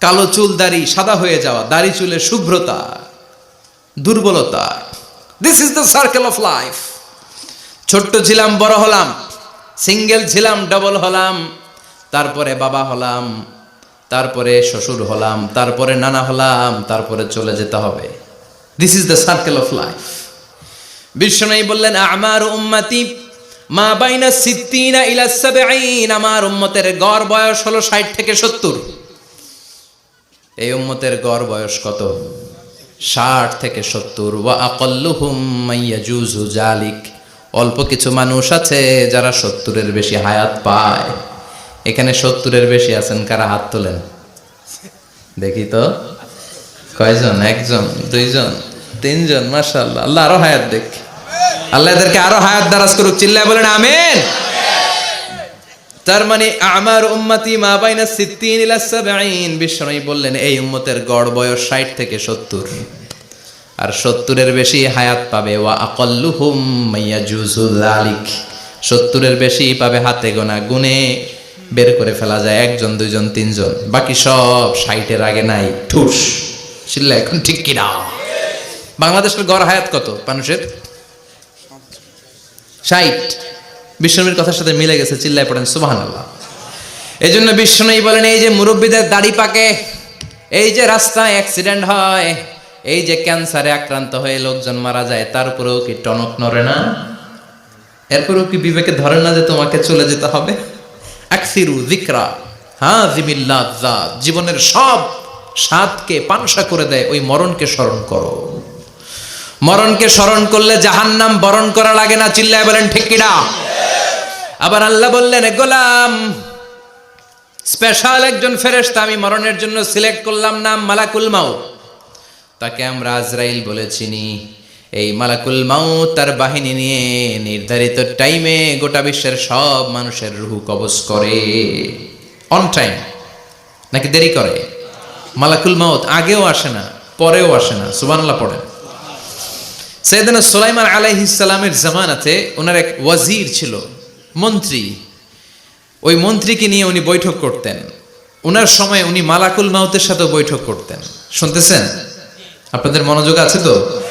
কালো চুল দাড়ি, সাদা হয়ে যাওয়া, দাড়ি চুলের শুভ্রতা, দুর্বলতা। This is the circle of life ছোট্ট ছিলাম, বড় হলাম, সিঙ্গেল ছিলাম, ডবল হলাম, তারপরে বাবা হলাম, তারপরে শ্বশুর হলাম, তারপরে নানা হলাম, তারপরে চলে যেতে হবে। This is the circle of life বিশ্বনয়ী বললেন, আমার উম্মাতি, মা বাইনা সিদ্দিনা ইলা সাবঈন, আমার উম্মতের গড় বয়স হলো 60 থেকে 70 এই উম্মতের গড় বয়স কত? ষাট থেকে সত্তর। ওয়া জালিক অল্প কিছু মানুষ আছে যারা সত্তরের বেশি হায়াত পায়। এখানে সত্তরের বেশি আছেন, কারা হাত তোলেন? দেখি তো। কয়জন? একজন, দুইজন, তিনজন, মাশাআল্লাহ। আল্লাহ আরও হায়াত দেখ। আল্লাহ এদেরকে আরও হায়াত দারাজ করুক। চিল্লায় বলেন, আমিন। তার মানে আমার উম্মাতি মা বাইনা সিদ্দিন ইলা সাবঈন। বিশ্বনবী বললেন, এই উম্মতের গড় বয়স 60 থেকে 70 আর সত্তরের বেশি হায়াত পাবে। ওয়া আকাল্লুহুম মাইয়াজুজু যালিক 70 সত্তরের বেশি পাবে হাতে গোনা গুনে বের করে ফেলা যায় একজন, দুইজন, তিনজন। বাকি সব 60 এর আগে নাই। ঠুস। চিল্লা এখন ঠিক কি না বাংলাদেশের গড় হায়াত কত মানুষের? ষাট। বিষ্ণবীর কথার সাথে মিলে গেছে, চিল্লায় পড়েন সুবাহান আল্লাহ এই জন্য বিষ্ণনই বলেন, এই যে মুরব্বীদের দাড়ি পাকে, এই যে রাস্তায় অ্যাক্সিডেন্ট হয়, এই যে ক্যান্সারে আক্রান্ত হয়ে লোকজন মারা যায়, তার উপরেও কি টনক নড়ে না? এরপরেও কি বিবেকে ধরে না যে তোমাকে চলে যেতে হবে? আকসিরু জিকরা হ্যাঁ জিমিল্লা জীবনের সব স্বাদকে পানসা করে দেয়, ওই মরণকে স্মরণ করো। মরণকে স্মরণ করলে জাহান্নাম বরণ করা লাগে না, চিল্লায় বলেন, ঠিক কিনা আবার আল্লাহ বললেন গোলাম, স্পেশাল একজন ফেরেশতা আমি মরণের জন্য সিলেক্ট করলাম নাম মালাকুল মাউত। তাকে আমরা আজরাইল বলে চিনি। এই মালাকুল মাউত তার বাহিনী নিয়ে নির্ধারিত টাইমে গোটা বিশ্বের সব মানুষের রুহু কবজ করে। অন টাইম নাকি দেরি করে? মালাকুল মাউত আগেও আসে না, পরেও আসে না, সুবহানাল্লাহ পড়েন। সৈয়দনা সুলাইমান আলাইহিসসালামের জামানাতে ওনার এক ওয়াজির ছিল মন্ত্রী। ওই মন্ত্রীকে নিয়ে উনি বৈঠক করতেন। ওনার সময় উনি মালাকুল মাউতের সাথে বৈঠক করতেন। শুনতেছেন? আপনাদের মনোযোগ আছে তো?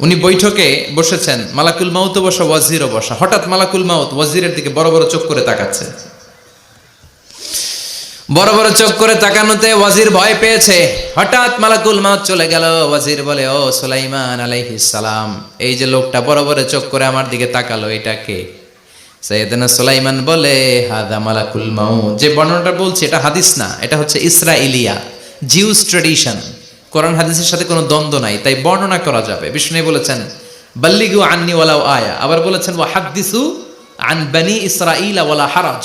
উনি বৈঠকে বসেছেন, মালাকুল মাউতও বসা, ওয়াজিরও বসা। হঠাৎ মালাকুল মাউত ওয়াজিরের দিকে বড় বড় চোখ করে তাকাচ্ছে। বড় বড় চোখ করে তাকানোতে ওয়াজির ভয় পেয়েছে। হঠাৎ মালাকুল মাউত চলে গেল। ওয়াজির বলে, ও সুলাইমান আলাইহিস সালাম, এই যে লোকটা বড় বড় চোখ করে আমার দিকে তাকালো, এটা কে? সৈয়দনা সুলাইমান বলে হাদা মালাকুল মাউত। যে বর্ণনাটা বলছি, এটা হাদিস না, এটা হচ্ছে ইসরাইলিয়া জিউস ট্রেডিশন কোরআন হাদিসের সাথে কোনো দ্বন্দ্ব নাই, তাই বর্ণনা করা যাবে। বিষ্ণু বলেছেন, বাল্লিগু আন্নি ওয়ালাউ আয়া। আবার বলেছেন, ওয়া হাদ্দিসু আন বানি ইসরাইল ওয়ালা হারাজ।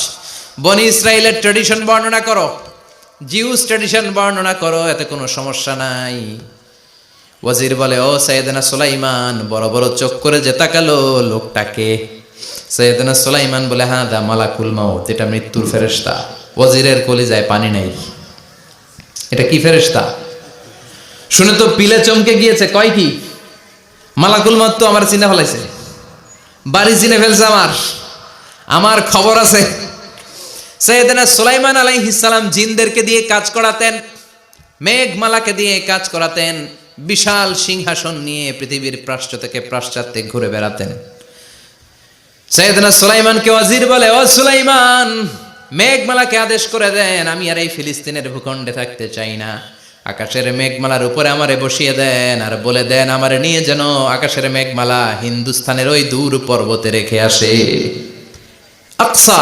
বনি ইসরায়েলের ট্রেডিশন বর্ণনা করো। জিউস ট্রেডিশন বর্ণনা করো, এতে কোনো সমস্যা নাই। ওয়াজির বলে, ও সৈয়দনা সুলাইমান, বড় বড় চোখ করে যে তাকালো লোকটাকে সৈয়দনা সুলাইমান বলে হ্যাঁ দা মালাকুল মাউত, এটা মৃত্যুর ফেরেশতা। ওয়াজিরের কলিজায় পানি নেই। এটা কি ফেরেশতা? শুনে তো পিলে চমকে গিয়েছে, কয় কি? মালাকুল মাউত তো আমার চিনে ফেলাইছে। বাড়ি চিনে ফেলছে আমার। আমার খবর আছে। সৈয়দনা সুলাইমান আলাইহিসালাম জিনদেরকে দিয়ে কাজ করাতেন মেঘমালাকে দিয়ে কাজ করাতেন, বিশাল সিংহাসন নিয়ে পৃথিবীর প্রাশ্চ থেকে পাশ্চাত্যে ঘুরে বেড়াতেন। সৈয়দনা সুলাইমানকে ওয়াজির বলে, ও সুলাইমান, মেঘমালাকে আদেশ করে দেন, আমি আর এই ফিলিস্তিনের ভূখণ্ডে থাকতে চাই না। আকাশের মেঘমালার উপরে আমারে বসিয়ে দেন আর বলে দেন, আমারে নিয়ে যেন আকাশের মেঘমালা হিন্দুস্তানের ওই দূর পর্বতে রেখে আসে। আকসা,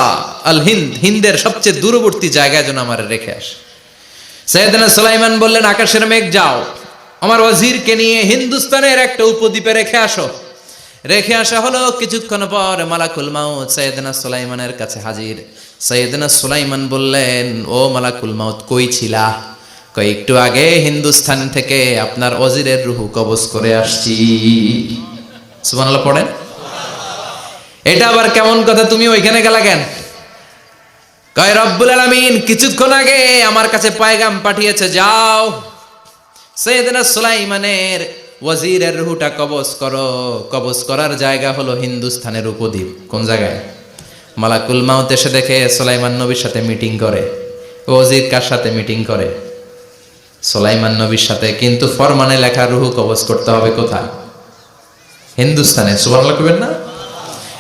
আল হিন্দ, হিন্দের সবচেয়ে দূরবর্তী জায়গায় যেন আমার রেখে আসে। সৈয়দনা সুলাইমান বললেন, আকাশের মেঘ যাও, আমার ওয়াজিরকে নিয়ে হিন্দুস্তানের একটা উপদ্বীপে রেখে আসো। রেখে আসা হলো। কিছুক্ষণ পর মালাকুল মাউত সৈয়দনা সুলাইমানের কাছে হাজির। সৈয়দনা সুলাইমান বললেন, ও মালাকুল মাউত, কই ছিলা? কই, একটু আগে হিন্দুস্তান থেকে আপনার অজিরের রুহু কবজ করে আসছি। সুবহানাল্লাহ, পড়েন। এটা আবার কেমন কথা, তুমি ওইখানে গেলা কেন? কয়, রব্বুল আলামিন, কিছুক্ষণ আগে আমার কাছে পায়গাম পাঠিয়েছে, যাও। সৈয়দনা সুলাইমানের ওয়াজিরের রুহুটা কবজ করো। কবজ করার জায়গা হলো হিন্দুস্থানের উপদ্বীপ। কোন জায়গায়? মালাকুল মাউত এসে দেখে সুলাইমান নবীর সাথে মিটিং করে। ওয়াজির কার সাথে মিটিং করে? সুলাইমান নবীর সাথে। কিন্তু ফরমানে লেখা রুহু কবজ করতে হবে কোথায়? হিন্দুস্তানে সুবহানাল্লাহ কইবেন না?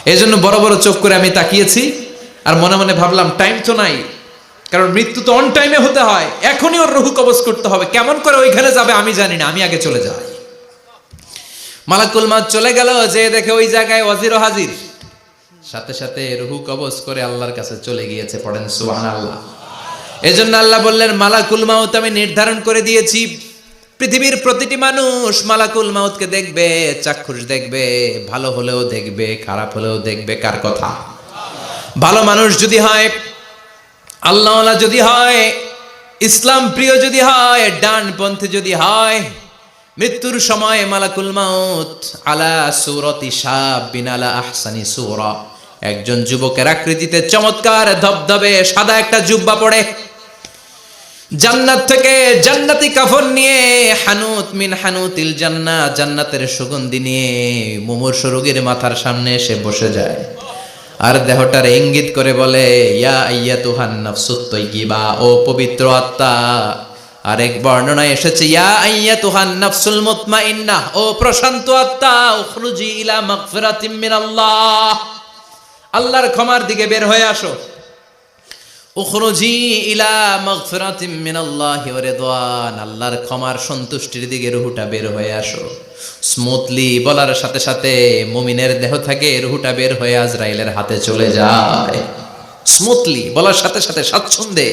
এই জন্য বড় বড় চোখ করে আমি তাকিয়েছি আর মনে মনে ভাবলাম টাইম তো নাই। কারণ মৃত্যু তো অন টাইমে হতে হয়। এখনই ওর রুহু কবজ করতে হবে। কেমন করে ওইখানে যাবে আমি জানি না। আমি আগে চলে যাই। মালাকুল মাত চলে গেল, যে দেখে ওই জায়গায় ওয়াজির হাজির। সাথে সাথে রুহু কবজ করে আল্লাহর কাছে চলে গিয়েছে, পড়েন সুবহান আল্লাহ এজন্য আল্লাহ বললেন, মালাকুল মাউত আমি নির্ধারণ করে দিয়েছি, পৃথিবীর প্রতিটি মানুষ মালাকুল মাউতকে দেখবে, চাক্ষুষ দেখবে, ভালো হলেও দেখবে, খারাপ হলেও দেখবে, কার কথা? ভালো মানুষ যদি হয়, আল্লাহওয়ালা যদি হয়, ইসলাম প্রিয় যদি হয়, ডানপন্থী যদি হয় মৃত্যুর সময় মালাকুল মাউত আলা সুরতি সাব বিনালা আহসানি সুরা। একজন যুবকের আকৃতিতে চমৎকার ধবধবে সাদা একটা জুব্বা পড়ে। জান্নাত থেকে জান্নাতি কাফন নিয়ে হানুত মিন হানুতিল জান্নাত জান্নাতের সুগন্ধি নিয়ে মুমূর্ষ রোগীর মাথার সামনে এসে বসে যায়। আর দেহটার ইঙ্গিত করে বলে, ইয়া আইয়া তুহান নাফসুত তৈগিবা ও পবিত্র আত্মা আরেক বর্ণনায় এসেছে, ইয়া আইয়া ও প্রশান্ত আত্মা মিনাল্লাহ। আল্লাহর ক্ষমার দিকে বের হয়ে আসো। আল্লাহর ক্ষমার সন্তুষ্টির দিকে রুহুটা বের হয়ে আসো। স্মুথলি বলার সাথে সাথে মুমিনের দেহ থেকে রুহুটা বের হয়ে আজরাইলের হাতে চলে যায়। স্মুথলি বলার সাথে সাথে স্বাচ্ছন্দ্যে,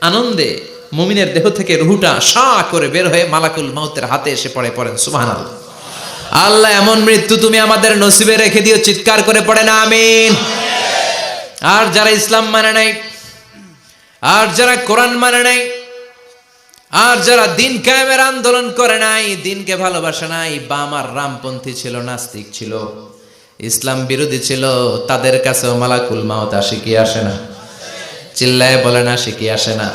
আনন্দে মুমিনের দেহ থেকে রুহুটা সা করে বের হয়ে মালাকুল মাউতের হাতে এসে পড়ে পড়েন, সুবহানাল্লাহ। আল্লাহ, এমন মৃত্যু তুমি আমাদের নসিবে রেখে দিও, চিৎকার করে পড়ে না, আমিন। আর যারা ইসলাম মানে নাই, আর যারা কোরআন মানে নাই, আর যারা দিন কায়েমের আন্দোলন করে নাই, দিনকে ভালোবাসে নাই, বাম আর রামপন্থী ছিল, নাস্তিক ছিল, ইসলাম বিরোধী ছিল, তাদের কাছেও মালাকুল আসে কি আসে না? চিল্লায় বলে না কি আসে না?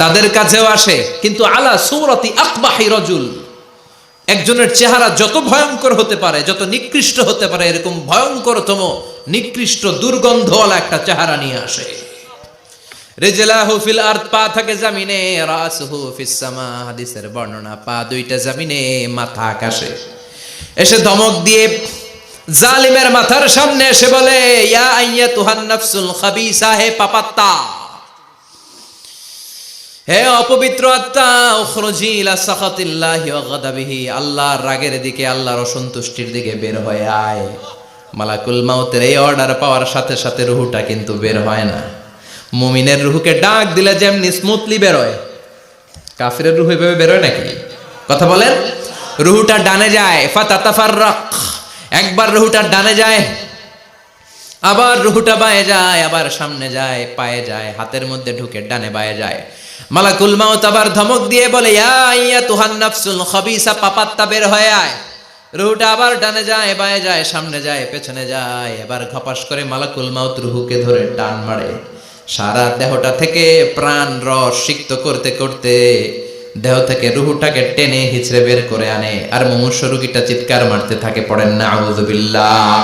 তাদের কাছেও আসে। কিন্তু আলা সৌরতি আকবাহি রজুল, একজনের চেহারা যত ভয়ঙ্কর হতে পারে, যত নিকৃষ্ট হতে পারে, এরকম ভয়ঙ্করতম, নিকৃষ্ট দুর্গন্ধওয়ালা একটা চেহারা নিয়ে আসে। পা থাকে জামিনে হাদিসের বর্ণনা, পা দুইটা জামিনে, মাথা এসে দিয়ে জালিমের মাথার সামনে এসে বলে, ইয়া আইয়াতুহান নাফসুল খাবিসা, হে পাপাত্তা। হে অপবিত্র আত্মা উখরুজি ইলা সাখাতিল্লাহি গাদাবিহি, আল্লাহর রাগের দিকে, আল্লাহর অসন্তুষ্টির দিকে বের হয়ে আয়। মালাকুল মাউতের এই অর্ডার পাওয়ার সাথে সাথে রুহুটা কিন্তু বের হয় না। মুমিনের রুহুকে ডাক দিলে যেমনি স্মুথলি বেরোয়। কাফিরের রুহু এভাবে বেরোয় নাকি? কথা বলেন। রুহুটা ডানে যায়, ফাতাতাফাররাক। একবার রুহুটা ডানে যায়, আবার রুহুটা বায়ে যায়, আবার সামনে যায়, পায়ে যায়, হাতের মধ্যে ঢুকে ডানে বায়ে যায়। মালাকুল মাউত আবার ধমক দিয়ে বলে, ইয়া তুহান নাফসুল খাবিসা পাপাত্তা বের হয়ে আয়। রুহুটা আবার ডানে যায়, বায়ে যায়, সামনে যায়, পেছনে যায়। এবার ঘপাস করে মালাকুল মাউত রুহুকে ধরে টান মারে। সারা দেহটা থেকে প্রাণ রস সিক্ত করতে করতে দেহ থেকে রুহুটাকে টেনে হিচড়ে বের করে আনে। আর মুমূর্ষ রুগীটা চিৎকার মারতে থাকে, পড়েন না আউযুবিল্লাহ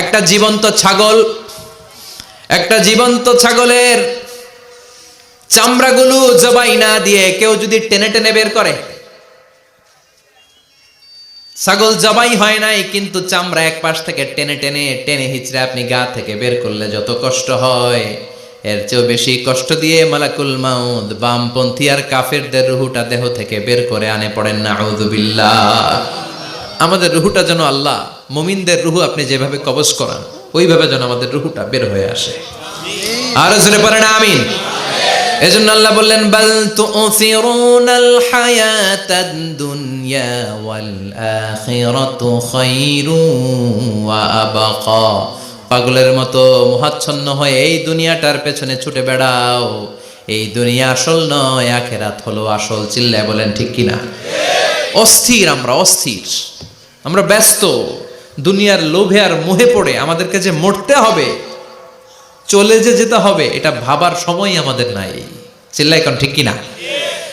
একটা জীবন্ত ছাগল, একটা জীবন্ত ছাগলের চামড়াগুলো জবাই না দিয়ে কেউ যদি টেনে টেনে বের করে। ছাগল জবাই হয় নাই, কিন্তু চামড়া এক পাশ থেকে টেনে টেনে টেনে হিচড়ে আপনি গা থেকে বের করলে যত কষ্ট হয়। এর চেয়েও বেশি কষ্ট দিয়ে মালাকুল মাউদ বামপন্থী আর কাফেরদের রুহুটা দেহ থেকে বের করে আনে পড়েন না আমাদের রুহুটা যেন আল্লাহ, মুমিনদের রুহু আপনি যেভাবে কবজ করান, ওইভাবে যেন আমাদের রুহুটা বের হয়ে আসে। আর জোরে পড়েন, আমিন। এজন্য আল্লাহ বললেন, বাল তুসিরুনাল হায়াতাদ দুনিয়া ওয়াল আখিরাতু খায়রু ওয়া আবাকা। পাগলের মতো মহাচ্ছন্ন হয়ে এই দুনিয়াটার পেছনে ছুটে বেড়াও। এই দুনিয়া আসল নয়, আখেরাত হলো আসল। চিল্লায় বলেন, ঠিক কিনা? অস্থির আমরা অস্থির। আমরা ব্যস্ত। দুনিয়ার লোভে আর মোহে পড়ে আমাদেরকে যে মরতে হবে চলে যে যেতে হবে, এটা ভাবার সময় আমাদের নাই। চিল্লাই কোন ঠিক কিনা?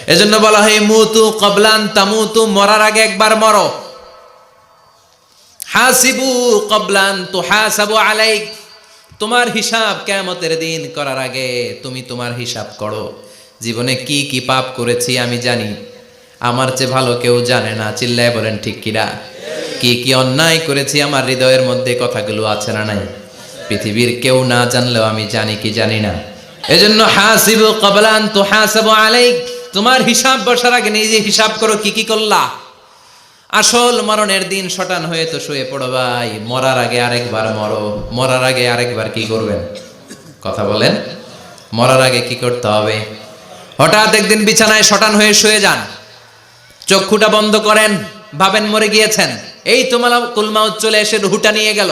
এজন্য বলা হয়, মুতু কবলান তামুতু, মরার আগে একবার মরো। হাসিবু কবলান তো হাসাবু আলাইক। তোমার হিসাব কেমতের দিন করার আগে তুমি তোমার হিসাব করো। জীবনে কি কি পাপ করেছি আমি জানি। আমার চেয়ে ভালো কেউ জানে না। চিল্লায় বলেন, ঠিক কিনা? কি কি অন্যায় করেছি আমার হৃদয়ের মধ্যে কথাগুলো আছে না নাই? পৃথিবীর কেউ না জানলেও আমি জানি কি জানি না। এজন্য হাসিবু কবলান তো হাসাবু আলাইক, তোমার হিসাব বসার আগে নিজে হিসাব করো কি কি করলা। আসল মরণের দিন শটান হয়ে তো শুয়ে পড়ো ভাই, মরার আগে আরেকবার মরো, মরার আগে আরেকবার কি করবেন? কথা বলেন, মরার আগে কি করতে হবে? হঠাৎ একদিন বিছানায় শটান হয়ে শুয়ে যান। চক্ষুটা বন্ধ করেন, ভাবেন মরে গিয়েছেন। এই তোমার কুলমাউত চলে এসে রুহুটা নিয়ে গেল।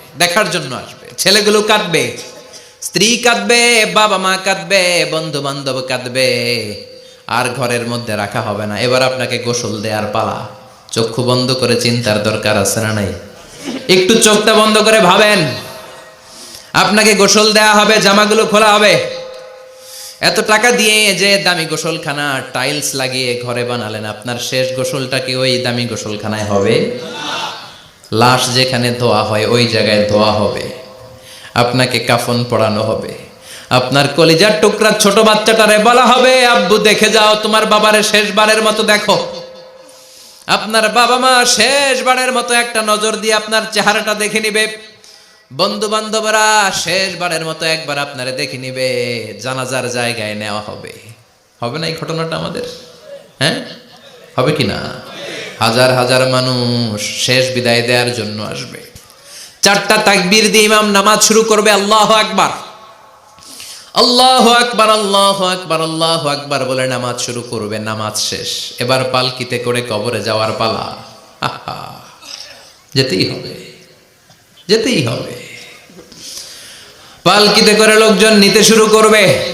দেখার জন্য আসবে। ছেলেগুলো কাঁদবে, স্ত্রী কাঁদবে, বাবা মা কাঁদবে বন্ধু বান্ধব কাঁদবে, আর ঘরের মধ্যে রাখা হবে না। এবার আপনাকে গোসল দেওয়ার পালা। চক্ষু বন্ধ করে চিন্তার দরকার আছে না নাই? একটু চোখটা বন্ধ করে ভাবেন। আপনাকে গোসল দেয়া হবে, জামাগুলো খোলা হবে। এত টাকা দিয়ে যে দামি গোসলখানা, টাইলস লাগিয়ে ঘরে বানালেন, আপনার শেষ গোসলটা কি ওই দামি গোসলখানায় হবে? লাশ যেখানে ধোয়া হয়, ওই জায়গায় ধোয়া হবে। আপনাকে কাফন পড়ানো হবে। আপনার কলিজার টুকরা ছোট বাচ্চাটারে বলা হবে, আব্বু, দেখে যাও, তোমার বাবারে শেষবারের মতো দেখো। আপনার বাবা মা শেষবারের মতো একটা নজর দিয়ে আপনার চেহারাটা দেখে নিবে। বন্ধু বান্ধবরা শেষবারের মতো একবার আপনারে দেখে নিবে, জানাজার জায়গায় নেওয়া হবে। হবে না এই ঘটনাটা আমাদের? হ্যাঁ? হবে কি না? হাজার হাজার মানুষ শেষ বিদায় দেওয়ার জন্য আসবে। চারটা তাকবীর দিয়ে ইমাম নামাজ শুরু করবে, আল্লাহ আকবার। আল্লাহ আকবার আল্লাহ আকবার আল্লাহ আকবার বলে নামাজ শুরু করবে, নামাজ শেষ। এবার পালকিতে করে কবরে যাওয়ার পালা। যেতেই হবে। যেতেই হবে। পালকিতে করে লোকজন নিতে শুরু করবে।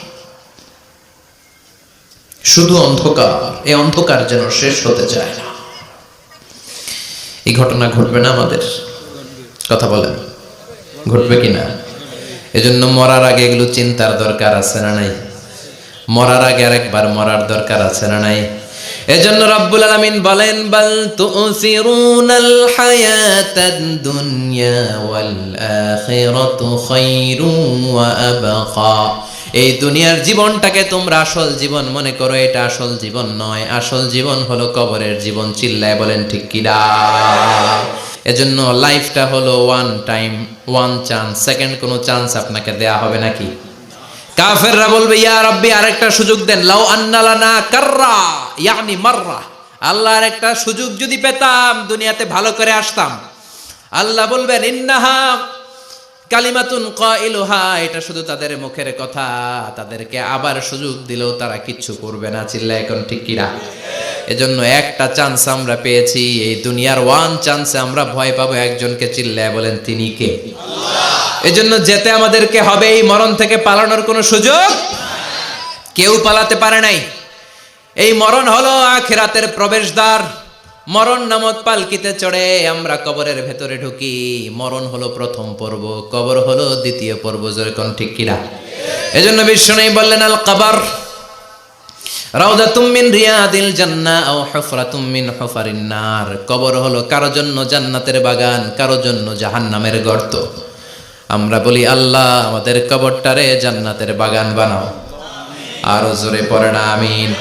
শুধু অন্ধকার, এই অন্ধকার যেন শেষ হতে চায় না। এই ঘটনা ঘটবে না আমাদের? কথা বলেন, ঘটবে কি না? এজন্য মরার আগে এগুলো চিন্তার দরকার আছে না নাই? মরার আগে আরেকবার মরার দরকার আছে না নাই? এজন্য রব্বুল আলামিন বলেন, বাল তুসিরুনাল হায়াতাদ দুনিয়া ওয়াল আখিরাতু খায়রু ওয়া আবকা। এই দুনিয়ার জীবনটাকে তোমরা আসল জীবন মনে করো, এটা আসল জীবন নয়। আসল জীবন হলো কবরের জীবন, চিল্লায় বলেন ঠিক কিনা এজন্য লাইফটা হলো one time one chance second কোনো চান্স আপনাকে দেয়া হবে নাকি? কাফেররা বলবে, ইয়া রব্বি, আরেকটা সুযোগ দেন। লাউ আন্নালানা কাররা, ইয়ানি মাররা। আল্লাহর একটা সুযোগ যদি পেতাম, দুনিয়াতে ভালো করে আসতাম। আল্লাহ বলবেন, ইন্নাহা কালিমাতুন কাইলুহা, এটা শুধু তাদের মুখের কথা। তাদেরকে আবার সুযোগ দিলেও তারা কিচ্ছু করবে না চিল্লা এখন ঠিক কিরা এজন্য একটা চান্স আমরা পেয়েছি, এই দুনিয়ার ওয়ান চান্সে আমরা ভয় পাবো, একজনকে চিল্লায় বলেন, তিনি কে? এজন্য যেতে আমাদেরকে হবে এই মরণ থেকে পালানোর কোনো সুযোগ? কেউ পালাতে পারে নাই। এই মরণ হলো আখিরাতের প্রবেশদ্বার। মরণ নামক পালকিতে চড়ে আমরা কবরের ভেতরে ঢুকি। মরণ হলো প্রথম পর্ব, কবর হলো দ্বিতীয় পর্ব যেরকম ঠিক কিনা? এজন্য বিশ্ব নেই বললেন, আল কাবার রাউদাতুম মিন রিয়াদিল জান্নাহ আও হুফরাতুম মিন হুফারিন নার। কবর হলো কারও জন্য জান্নাতের বাগান, কারও জন্য জাহান্নামের গর্ত। আমরা বলি, আল্লাহ, আমাদের কবরটারে জান্নাতের বাগান বানাও। আরও জোরে পড়ে না, আমিন।